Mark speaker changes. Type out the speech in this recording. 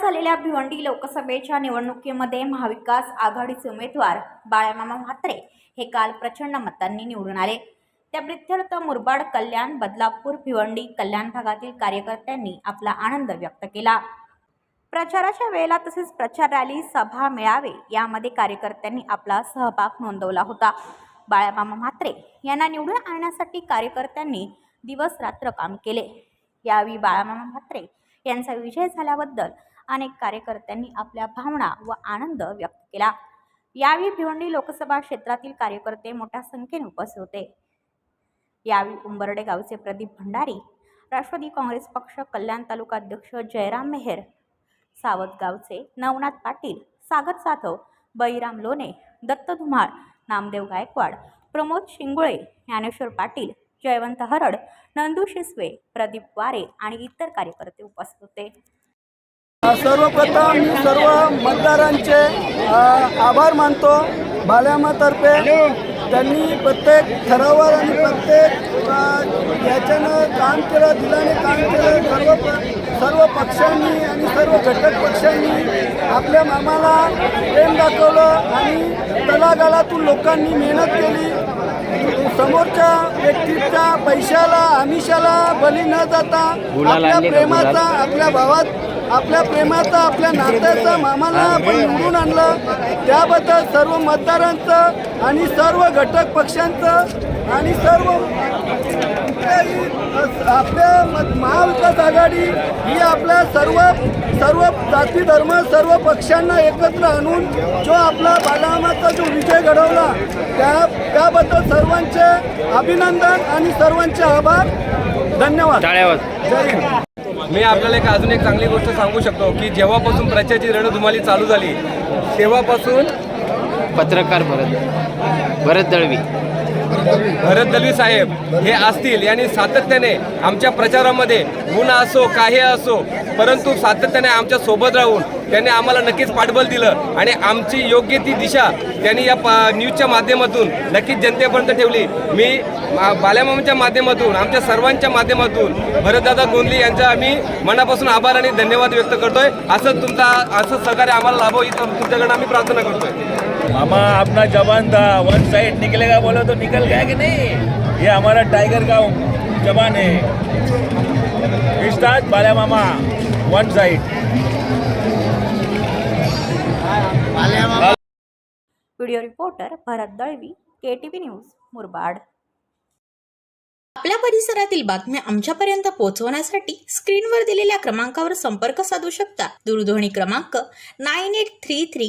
Speaker 1: झालेल्या भिवंडी लोकसभेच्या निवडणुकीमध्ये महाविकास आघाडीचे उमेदवार बाळामामा म्हात्रे हे काल प्रचंड मतांनी निवडून आले. त्या प्रित्यर्थ मुरबाड कल्याण बदलापूर भिवंडी कल्याण भागातील कार्यकर्त्यांनी आपला आनंद व्यक्त केला. प्रचाराच्या वेळेला तसेच प्रचार रॅली सभा मेळावे यामध्ये कार्यकर्त्यांनी आपला सहभाग नोंदवला होता. बाळामामा म्हात्रे यांना निवडून आणण्यासाठी कार्यकर्त्यांनी दिवस रात्र काम केले. यावेळी बाळामामा म्हात्रे यांचा विजय झाल्याबद्दल अनेक कार्यकर्त्यांनी आपल्या भावना व आनंद व्यक्त केला. यावेळी भिवंडी लोकसभा क्षेत्रातील कार्यकर्ते मोठ्या संख्येने उपस्थित होते. यावेळी उंबर्डे गावचे प्रदीप भंडारी राष्ट्रवादी काँग्रेस पक्ष कल्याण तालुका अध्यक्ष जयराम मेहेर सावत गावचे नवनाथ पाटील सागर जाधव बळीराम लोणे दत्त धुमाळ नामदेव गायकवाड प्रमोद शिंगुळे ज्ञानेश्वर पाटील जयवंत हरड नंदू शिसवे प्रदीप वारे आणि इतर कार्यकर्ते उपस्थित होते.
Speaker 2: सर्वप्रथम मी सर्व मतदारांचे आभार मानतो. बाल्यामातर्फे त्यांनी प्रत्येक ठरावावर आणि प्रत्येक याच्यानं काम केलं दिलाने काम केलं. सर्व सर्व पक्षांनी आणि सर्व घटक पक्षांनी आपल्या मामाला प्रेम दाखवलं आणि तलागालातून लोकांनी मेहनत केली. समोरच्या व्यक्तीच्या पैशाला आमिषाला बली न जाता आपल्या प्रेमाचा आपल्या भावात आपल्या प्रेमाचा आपल्या नात्याचा मामाला आपण निवडून आणलं. त्याबद्दल सर्व मतदारांचं आणि सर्व घटक पक्षांचं आणि सर्व आपल्या म- महाविकास आघाडी ही आपल्या सर्व सर्व जाती धर्म सर्व पक्षांना एकत्र आणून जो आपला बालामाचा जो विजय घडवला त्या त्याबद्दल सर्वांचे अभिनंदन आणि सर्वांचे आभार. धन्यवाद. जय हिंद.
Speaker 3: मी आपल्याला एक अजून एक चांगली गोष्ट सांगू शकतो की जेव्हापासून प्रचाराची रणधुमाली चालू झाली तेव्हापासून
Speaker 4: पत्रकार भरत भरत दळवी.
Speaker 3: भरत दलवी साहेब हे असतील. यांनी सातत्याने आमच्या प्रचारामध्ये गुन्हा असो काही असो परंतु सातत्याने आमच्यासोबत राहून त्यांनी आम्हाला नक्कीच पाठबळ दिलं आणि आमची योग्य ती दिशा त्यांनी या पा न्यूजच्या माध्यमातून नक्कीच जनतेपर्यंत ठेवली. मी मा- बाल्यामामाच्या माध्यमातून आमच्या सर्वांच्या माध्यमातून भरतदादा गोंदली यांचा आम्ही मनापासून आभार आणि धन्यवाद व्यक्त करतोय. असं तुमचा असं सहकार्य आम्हाला लाभो इथं. तुमच्याकडनं आम्ही प्रार्थना करतोय.
Speaker 5: मामा अपना जवान था। वन साइड निकलेगा बोला तो निकल गया कि नहीं? ये हमारा टाइगर का जवान है। विस्तार बाला मामा one side
Speaker 1: video reporter Bharat Dalvi K T V news Murbad.
Speaker 6: आपल्या परिसरातील बातम्या आमच्यापर्यंत पोहोचवण्यासाठी स्क्रीनवर दिलेल्या क्रमांकावर संपर्क साधू शकता. दूरध्वनी क्रमांक nine eight three three